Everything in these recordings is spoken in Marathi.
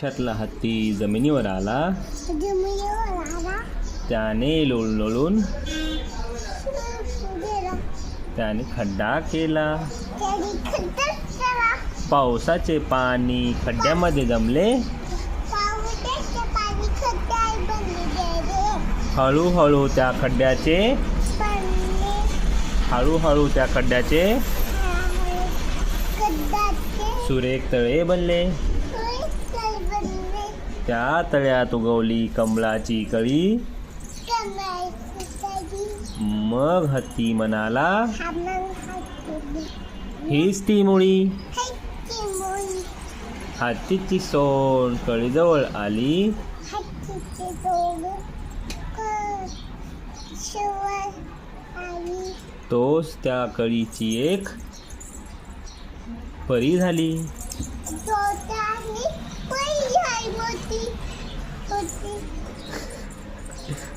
त्यातला हत्ती जमिनीवर आला. त्याने लोळून लोळून त्याने खड्डा केला. पावसाचे पाणी खड्ड्यामध्ये जमले. हळूहळू त्या खड्ड्याचे हळूहळू त्या खड्ड्याचे सुरेख तळे बनले. त्या तळ्यात उगवली कमळाची कळी. मग हत्ती म्हणाला हीच ती मुळी. हत्तीची सोन कळीजवळ आली. तोच त्या कळीची एक परी झाली.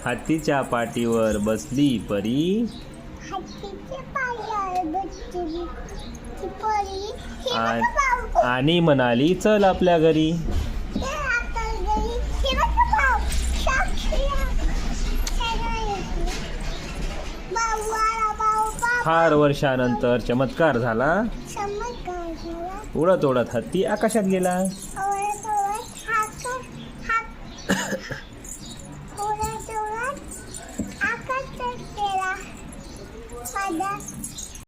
हत्तीच्या पाठीवर बसली परी. आणि म्हणाली चल आपल्या घरी. फार वर्षानंतर चमत्कार झाला. उडत उडत हत्ती आकाशात गेला. だ。